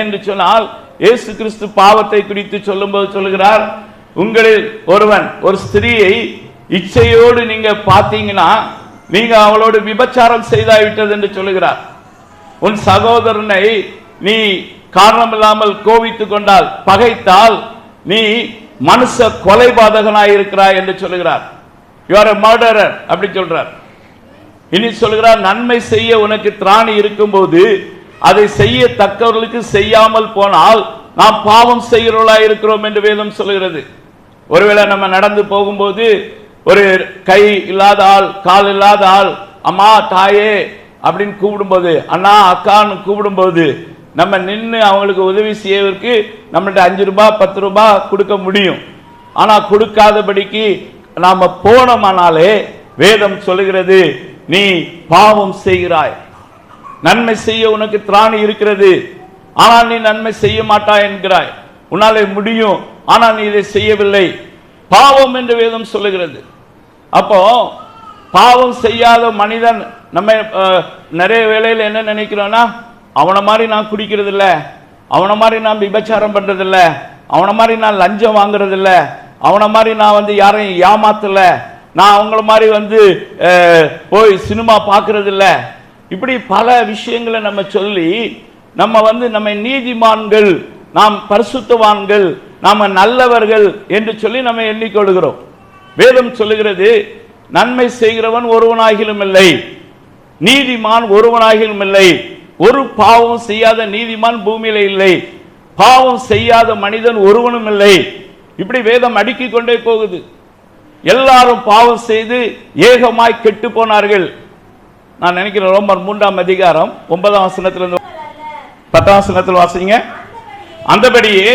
என்று சொன்னால் இயேசு கிறிஸ்து பாவத்தை குறித்து சொல்லும்போது சொல்லுகிறார் உங்களில் ஒருவன் ஒரு ஸ்திரீயை இச்சையோடு நீங்க பார்த்தீங்கன்னா நீங்க அவளோடு விபச்சாரம் செய்தாவிட்டது என்று சொல்லுகிறார். உன் சகோதரனை நீ காரணமில்லாமல் கோவித்துக் கொண்டால் பகைத்தால் நீ மனுஷ கொலைபாதகனாய் இருக்கிறாய் என்று சொல்லுகிறார். யூ ஆர் மர்டரர் அப்படி சொல்றார். இனி சொல்கிறார் நன்மை செய்ய உனக்கு திராணி இருக்கும்போது அதை செய்ய தக்கவர்களுக்கு செய்யாமல் போனால் நாம் பாவம் செய்கிறவர்களா இருக்கிறோம் என்று வேதம் சொல்கிறது. ஒருவேளை நம்ம நடந்து போகும்போது ஒரு கை இல்லாத ஆள் கால் இல்லாத ஆள் அம்மா தாயே அப்படின்னு கூப்பிடும்போது அண்ணா அக்கான்னு கூப்பிடும்போது நம்ம நின்று அவங்களுக்கு உதவி செய்வதற்கு நம்மள்ட்ட அஞ்சு ரூபாய் பத்து ரூபாய் கொடுக்க முடியும். ஆனால் கொடுக்காதபடிக்கு நாம் போனோமானாலே வேதம் சொல்லுகிறது நீ பாவம் செய்கிறாய். நன்மை செய்ய உனக்கு திராணி இருக்கிறது. ஆனால் நீ நன்மை செய்ய மாட்டாய் என்கிறாய். உன்னாலே முடியும். ஆனால் நீ இதை செய்யவில்லை. பாவம் என்று வேதம் சொல்லுகிறது. அப்போ பாவம் செய்யாத மனிதன் நம்ம நிறைய வேளையில் என்ன நினைக்கிறோம்னா அவனை மாதிரி நான் குடிக்கிறது இல்லை அவனை மாதிரி நான் விபச்சாரம் பண்ணுறதில்ல அவனை மாதிரி நான் லஞ்சம் வாங்குறதில்ல. அவனை மாதிரி நான் வந்து யாரையும் ஏமாத்தலை. நான் அவங்கள மாதிரி வந்து போய் சினிமா பார்க்கறது இப்படி பல விஷயங்களை நம்ம சொல்லி நம்ம வந்து நம்ம நீதிமான்கள் நாம் பரிசுத்தவான்கள் நாம் நல்லவர்கள் என்று சொல்லி நம்ம எண்ணிக்கொள்கிறோம் வேதம் சொல்லுகிறது நன்மை செய்கிறவன் ஒருவனாகிலும் இல்லை நீதிமான் ஒருவனாகிலும் இல்லை ஒரு பாவம் செய்யாத நீதிமான் பூமியில இல்லை பாவம் செய்யாத மனிதன் ஒருவனும் இல்லை. இப்படி வேதம் அடுக்கிக் கொண்டே போகுது. எல்லாரும் பாவம் செய்து ஏகமாய் கெட்டு போனார்கள். நான் நினைக்கிறேன் ரோமர் மூன்றாம் அதிகாரம் ஒன்பதாம் வசனத்திலிருந்து பத்தாம் வசனத்தில் வாசிங்க. அந்தபடியே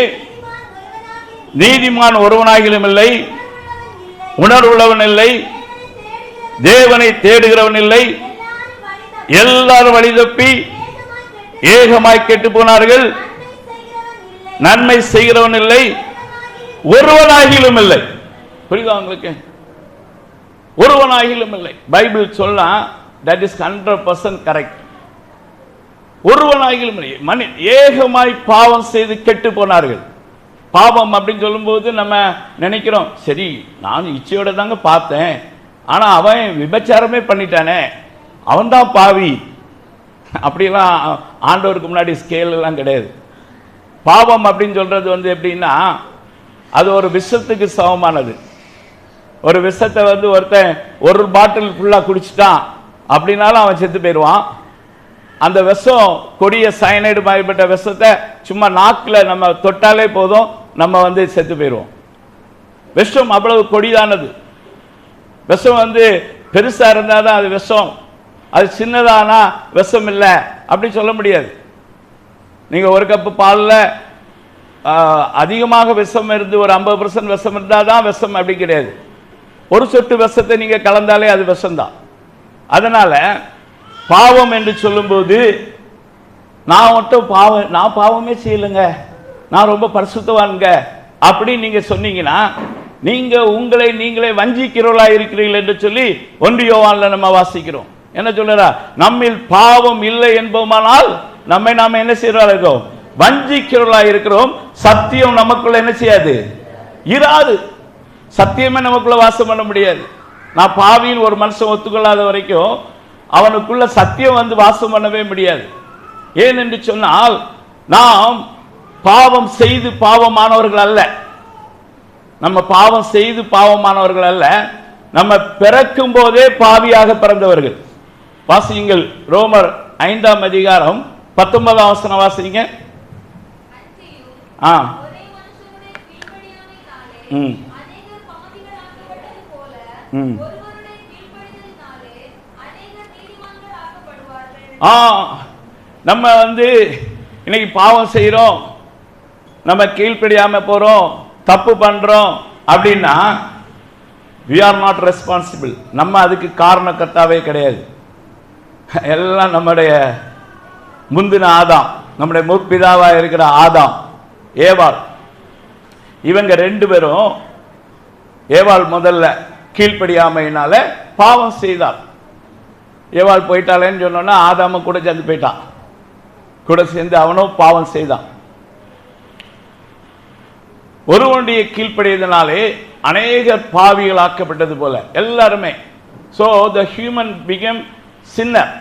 நீதிமான் ஒருவனாகிலும் இல்லை உணர்வுள்ளவன் இல்லை தேவனை தேடுகிறவன் இல்லை எல்லாரும் வழி தப்பி ஏகமாய் கெட்டு போனார்கள் நன்மை செய்கிறவன் இல்லை ஒருவனாகிலும் இல்லை. புரியுதா உங்களுக்கு? ஒருவனாகிலும் இல்லை. பைபிள் சொன்னா that is hundred percent correct ஒருவனாகிலும் மணி ஏகமாய் பாவம் செய்து கெட்டு போனார்கள். பாவம் அப்படின்னு சொல்லும்போது நம்ம நினைக்கிறோம் சரி நான் இச்சையோட தாங்க பார்த்தேன். ஆனால் அவன் விபச்சாரமே பண்ணிட்டானே. அவன்தான் பாவி. அப்படிலாம் ஆண்டவருக்கு முன்னாடி ஸ்கேலெல்லாம் கிடையாது. பாவம் அப்படின்னு சொல்கிறது வந்து எப்படின்னா அது ஒரு விஷத்துக்கு சமமானது. ஒரு விஷத்தை வந்து ஒருத்தன் ஒரு பாட்டில் ஃபுல்லாக குடிச்சிட்டான். அப்படின்னாலும் அவன் செத்து போயிடுவான். அந்த விஷம் கொடிய சயனைடு மாதிரிப்பட்ட விஷத்தை சும்மா நாக்கில் நம்ம தொட்டாலே போதும் நம்ம வந்து செத்து போயிடுவோம். விஷம் அவ்வளவு கொடிதானது. விஷம் வந்து பெருசாக இருந்தால் தான் அது விஷம். அது சின்னதானா விஷம் இல்லை அப்படி சொல்ல முடியாது. நீங்கள் ஒரு கப்பு பாலில் அதிகமாக விஷம் இருந்து ஒரு ஐம்பது பர்சன்ட் விஷம் இருந்தால் தான் விஷம் அப்படி கிடையாது. ஒரு சொட்டு விஷத்தை நீங்கள் கலந்தாலே அது விஷம்தான். அதனால் பாவம் என்று சொல்லும்போது நான் மட்டும் பாவம் நான் பாவமே செய்யலைங்க. நான் ரொம்ப பரிசுத்தவானுங்க. அப்படின்னு நீங்கள் சொன்னீங்கன்னா நீங்கள் உங்களை நீங்களே வஞ்சிக்கிறவர்களா இருக்கிறீர்கள் என்று சொல்லி ஒன்று யோவானில் நம்ம வாசிக்கிறோம். என்ன சொல்லுறா? நம்மில் பாவம் இல்லை என்போமானால் நம்மை நாம் என்ன செய்கிறோம் இருக்கோம் வஞ்சிக்கிறவர்களா இருக்கிறோம். சத்தியம் நமக்குள்ள என்ன செய்யாது? இராது. சத்தியமே நமக்குள்ள வாசம் பண்ண முடியாது. நான் பாவியில் ஒரு மனுஷன் ஒத்துக்கொள்ளாத வரைக்கும் அவனுக்குள்ள சத்தியம் வந்து வாசம் பண்ணவே முடியாது. ஏன் என்று சொன்னால் நாம் பாவம் செய்து பாவமானவர்கள் அல்ல. நம்ம பாவம் செய்து பாவமானவர்கள் அல்ல. நம்ம பிறக்கும் போதே பாவியாக பிறந்தவர்கள். வாசியுங்கள் ரோமர் ஐந்தாம் அதிகாரம் பத்தொன்பதாம் வசனம் வாசிங்க. ஆ. ம். அநேகர் பாவிகளாக்கப்பட்டது போல, ம். ஒருவருடைய கீழ்ப்படிதலினாலே அநேகர் நீதிமான்கள் ஆக்கப்படுவார்கள். ஆ நம்ம வந்து இன்னைக்கு பாவம் செய்கிறோம் நம்ம கீழ்ப்படியாம போறோம். தப்பு பண்றோம். அப்படின்னா வி ஆர் நாட் ரெஸ்பான்சிபிள் நம்ம அதுக்கு காரணக்கர்த்தாவே கிடையாது. எல்லாம் நம்முடைய முந்தின ஆதாம் நம்முடைய முற்பிதாவா இருக்கிற ஆதாம் ஏவாள். இவங்க ரெண்டு பேரும் ஏவாள் முதல்ல கீழ்ப்படியாமையினால பாவம் செய்தார். ஏவாள் போயிட்டாளேன்னு சொன்னோன்னா ஆதாம கூட சேர்ந்து போயிட்டான். கூட சேர்ந்து அவனும் பாவம் செய்தான். ஒருவனுடைய கீழ்ப்படியதனாலே அநேகர் பாவிகள் ஆக்கப்பட்டது போல எல்லாருமே. So the human become sinner